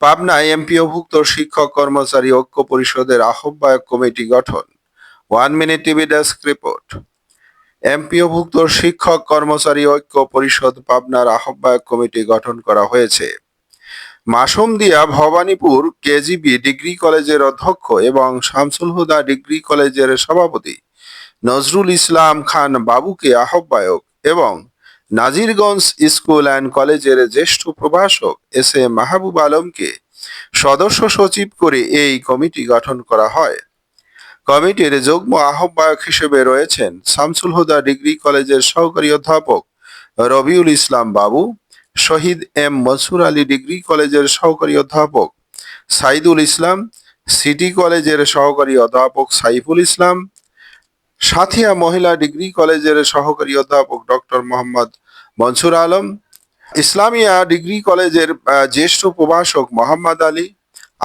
পাবনায় এমপিওভুক্ত শিক্ষক, কর্মচারী ঐক্য পরিষদের আহ্বায়ক কমিটি গঠন। One minute TV desk report. এমপিওভুক্ত শিক্ষক, কর্মচারী ঐক্য পরিষদ পাবনার আহ্বায়ক কমিটি গঠন করা হয়েছে। মাসুমদিয়া ভবানীপুর কেজিবি ডিগ্রি কলেজের অধ্যক্ষ এবং শামসুল হুদা ডিগ্রি কলেজের সভাপতি নজরুল ইসলাম খান বাবুকে আহ্বায়ক এবং নাজিরগঞ্জ স্কুল অ্যান্ড কলেজের জ্যেষ্ঠ প্রভাষক এস এ মাহবুব আলমকে সদস্য সচিব করে এই কমিটি গঠন করা হয়। কমিটির যুগ্ম আহ্বায়ক হিসেবে রয়েছেন শামসুল হুদা ডিগ্রি কলেজের সহকারী অধ্যাপক রবিউল ইসলাম বাবু, শহীদ এম মনসুর আলী ডিগ্রি কলেজের সহকারী অধ্যাপক সাইদুল ইসলাম, সিটি কলেজের সহকারী অধ্যাপক সাইফুল ইসলাম সাথিয়া মহিলা ডিগ্রি কলেজের সহকারী অধ্যাপক ডক্টর মোহাম্মদ মনসুর আলম, ইসলামিয়া ডিগ্রি কলেজের জ্যেষ্ঠ প্রভাষক মোহাম্মদ আলী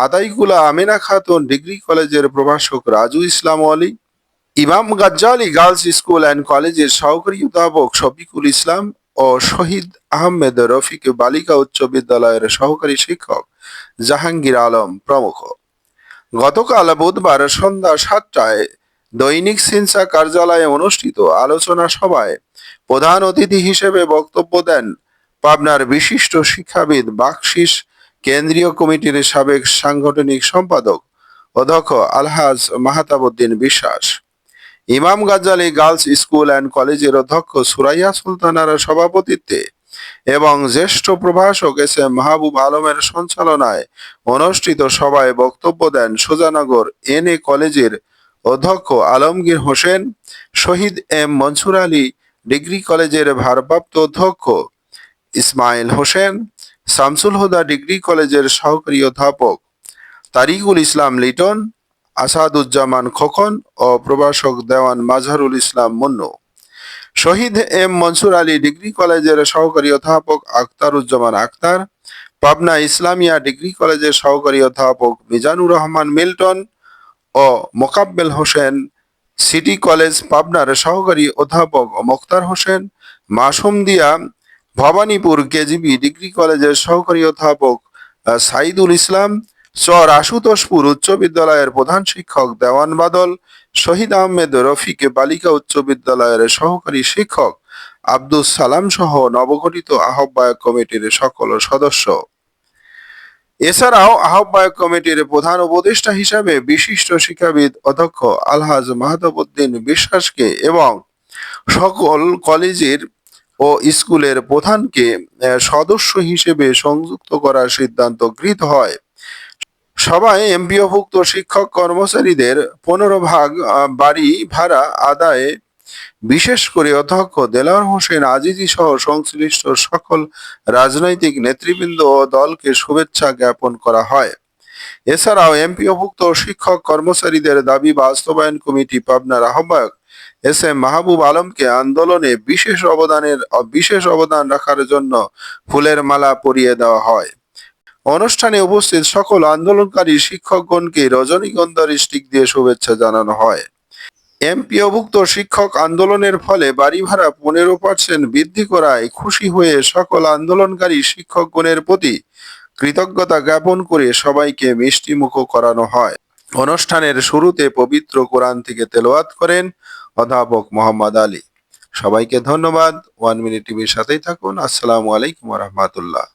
আদাইকুলা আমিনা খাতুন ডিগ্রি কলেজের প্রভাষক রাজু ইসলাম আলী, ইমাম গাজ্জালি গার্লস স্কুল অ্যান্ড কলেজের সহকারী অধ্যাপক শফিকুল ইসলাম ও শহীদ আহমেদ রফিক বালিকা উচ্চ বিদ্যালয়ের সহকারী শিক্ষক জাহাঙ্গীর আলম প্রমুখ। গতকাল বুধবার সন্ধ্যা সাতটায় দৈনিক সিনসা কার্যালয়ে অনুষ্ঠিত আলোচনা সভায় প্রধান অতিথি হিসেবে বক্তব্য দেন পাবনার বিশিষ্ট শিক্ষাবিদ বাকশিস কেন্দ্রীয় কমিটির সাবেক সাংগঠনিক সম্পাদক অধ্যক্ষ আলহাজ মাহাতাবুদ্দিন বিশ্বাস। ইমাম গাজ্জালি গার্লস স্কুল অ্যান্ড কলেজের অধ্যক্ষ সুরাইয়া সুলতানার সভাপতিত্বে এবং জ্যেষ্ঠ প্রভাষক এস এম মাহবুব আলমের সঞ্চালনায় অনুষ্ঠিত সভায় বক্তব্য দেন সোজানগর এন এ কলেজের অধ্যক্ষ আলমগীর হোসেন, শহীদ এম মনসুর আলী, ডিগ্রি কলেজের ভারপ্রাপ্ত অধ্যক্ষ ইসমাইল হোসেন, শামসুল হুদা ডিগ্রি কলেজের সহকারী অধ্যাপক তারিকুল ইসলাম লিটন, আসাদুজ্জামান খোকন ও প্রভাষক দেওয়ান মাজহারুল ইসলাম মুন্নু। শহীদ এম মনসুর আলী ডিগ্রি কলেজের সহকারী অধ্যাপক আখতারুজ্জামান আখতার, পাবনা ইসলামিয়া ডিগ্রি কলেজের সহকারী অধ্যাপক মিজানুর রহমান মিল্টন ও মোকাব্বেল হোসেন, সিটি কলেজ পাবনার সহকারী অধ্যাপক মোখতার হোসেন মাসুমদিয়া ভবানীপুর কেজিবি ডিগ্রি কলেজের সহকারী অধ্যাপক সাইদুল ইসলাম, চর আশুতোষপুর উচ্চ বিদ্যালয়ের প্রধান শিক্ষক দেওয়ান বাদল, শহীদ আহমেদ রফিক বালিকা উচ্চ বিদ্যালয়ের সহকারী শিক্ষক আব্দুল সালাম সহ নবগঠিত আহ্বায়ক কমিটির সকল সদস্য। এছাড়াও আহ্বায়ক কমিটির প্রধান উপদেষ্টা হিসাবে বিশিষ্ট শিক্ষাবিদ অধ্যক্ষ আলহাজ মাহতাবুদ্দিন বিশ্বাসকে এবং সকল কলেজের ও স্কুলের প্রধানকে সদস্য হিসেবে সংযুক্ত করার সিদ্ধান্ত গৃহীত হয়। সবাই এমপিওভুক্ত শিক্ষক কর্মচারীদের পনেরো ভাগ বাড়ি ভাড়া আদায়ে বিশেষ করে অধ্যক্ষ দেলাওয়ার হোসেন আজিজি সহ সংশ্লিষ্ট সকল রাজনৈতিক নেতৃবৃন্দ ও দলকে শুভেচ্ছা জ্ঞাপন করা হয়। এছাড়াও এমপিওভুক্ত শিক্ষক কর্মচারীদের দাবি বাস্তবায়ন কমিটি পাবনার আহ্বায়ক এস এম মাহবুব আলমকে আন্দোলনে বিশেষ অবদানের, বিশেষ অবদান রাখার জন্য ফুলের মালা পরিয়ে দেওয়া হয়। অনুষ্ঠানে উপস্থিত সকল আন্দোলনকারী শিক্ষকগণকে রজনীগন্ধার স্টিক দিয়ে শুভেচ্ছা জানানো হয়। এমপিওভুক্ত শিক্ষক আন্দোলনের ফলে বাড়ি ভাড়া পনেরো পার্সেন্ট বৃদ্ধি করায় খুশি হয়ে সকল আন্দোলনকারী শিক্ষকগণের প্রতি কৃতজ্ঞতা জ্ঞাপন করে সবাইকে মিষ্টিমুখ করানো হয়। অনুষ্ঠানের শুরুতে পবিত্র কোরআন থেকে তেলাওয়াত করেন অধ্যাপক মোহাম্মদ আলী। সবাইকে ধন্যবাদ। ওয়ান মিনিট টিভির সাথেই থাকুন। আসসালামু আলাইকুম রহমতুল্লাহ।